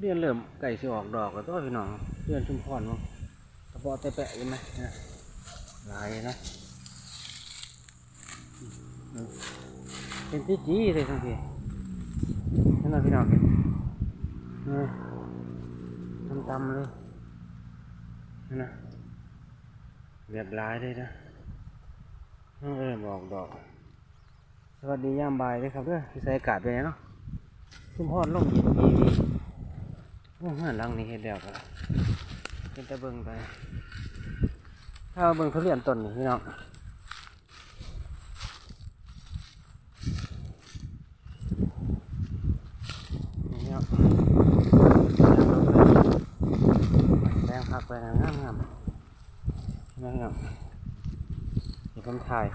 เดือนเริ่มไก่สิออกดอกแล้วตัวพี่น้องเดือนชุมพรมั้งกระเปาะแต่แปะยังไหมนะหลายนะเป็นจีจีเลยทั้งทีนั่นนะพี่น้องเห็นนี่ตำๆเลยนั่นนะแบบหลายเลยนะเริ่มออกดอก สวัสดียามบ่ายเลยครับเด้อที่ใส่อากาศไปเนาะชุมพรลงเย็นดี ดีโอ้หลังนี้เห็นแล้วก็เป็นตะเบิงไป ถ้าเบิงทุเรียนต้นนี่พี่น้องแรงพักไปงามงามๆนี่เนาะเดี๋ยวผมถ่าย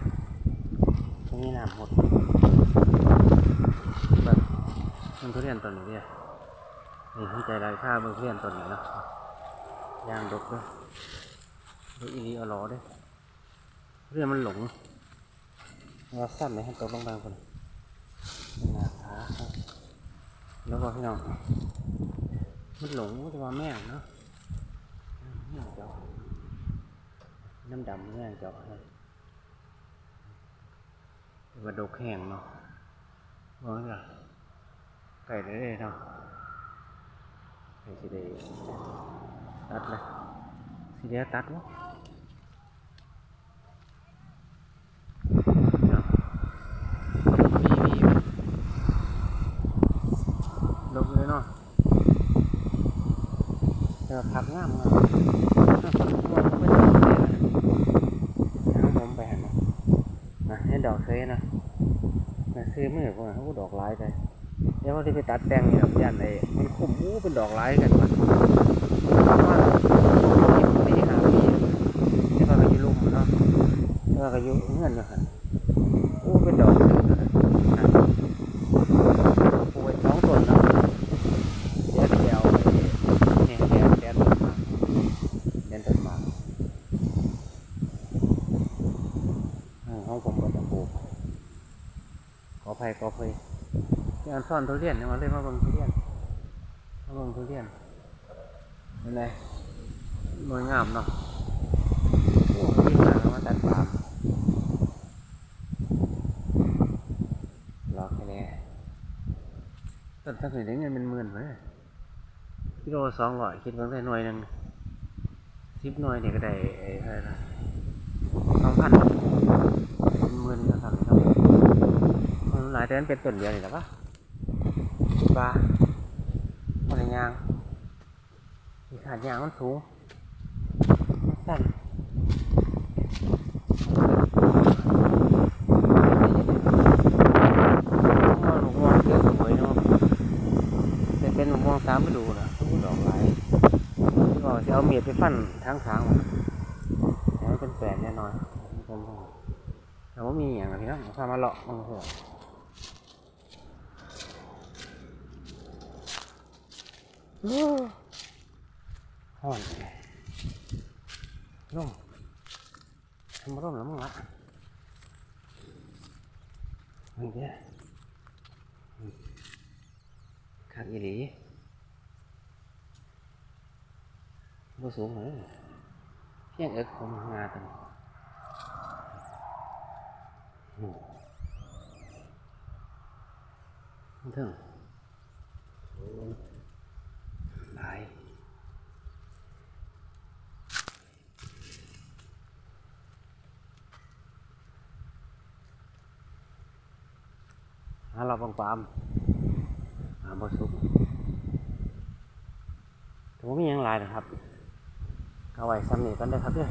ตรงนี้น้ำหมดแบบมันทุเรียนต้นนี้เนี่ย นี่ที่ใจไรค่าเบิ่งทุเรียนต้นนี้เนาะยางดกด้วยดูอีรีเอาล้อด้วยเรียนมันหลงเราสั้นเลยให้ตกลงบางคนหนาขาครับแล้วก็พี่น้องมันหลงมันจะมาแม่งเนาะแม่งจาะน้ำดำแม่งเจาะให้ว่าดกแห้งเนาะว่าไงไก่ได้เลยเนาะ ไก่สิได้ตัดเลยสิได้ตัดวะเนาะมีมีดกเลยเนาะแต่ว่าผักงามงามเขาไม่ดอกเลยนะเอาผมไปหันนะให้ดอกเคยนะนะซื้อมือก่อนเขาก็ดอกไร้ไป เดี๋ยวเขาที่ไปตัดแต่งนี่ครับยันไอ้มันคุ้มอู้เป็นดอกไร้กันวะประมาณปีห้าปีที่ว่าก็อยู่ลุ่มเนาะที่ว่าก็อยู่เงื่อนอยู่หันอู้เป็นดอกเลยนะนะปลูกไว้สองตนเนาะเดี๋ยวเดี๋ยวไปเนี่ยแดนแดนต้นมาแดนต้นมาอืมห้องผมก็จะปลูกขออภัยขออภัย ที่อันซ่อนทุเรียนเนี่ยมาเลยมาเบิ่งทุเรียนมาเบิ่งทุเรียนเป็นไงหน่วยงามเนาะโอ้ยมาแล้วมาตัดปาล์มรอแค่นี้ต้นสักหน่อยได้เงินเป็นหมื่นเลยกิโลสองร้อยคิดว่าได้หน่วยหนึ่งสิบหน่วยเนี่ยก็ได้ไอ้เท่าไหร่นะสองพันเป็นหมื่นนะครับพี่น้องมันหลายแต่มันเป็นต้นเดียวนี่แหละปะ ปลามันยางมีขาดยางมันสูงมันสั้นเยอสวยเนาะแต่เป็นลูกมองสามไปดูนะทุกดอกหลายก็จะเอาเมียดไปฟันทางทางมันให้มันเป็นแปลนแน่นอนแต่ว่ามีอย่างไรพี่น้องพามาเลาะมังหัว ห่อนร่มทำร่มแล้วมึงละนี่เด้อขาดอีหลีบ่สูงเลยเพียงเอิกผมงาตั หลายถ้าเราบางความหาบสุกถือว่ามีอย่างไรนะครับ เอาไว้สำเนียกันได้ครับเพื่อ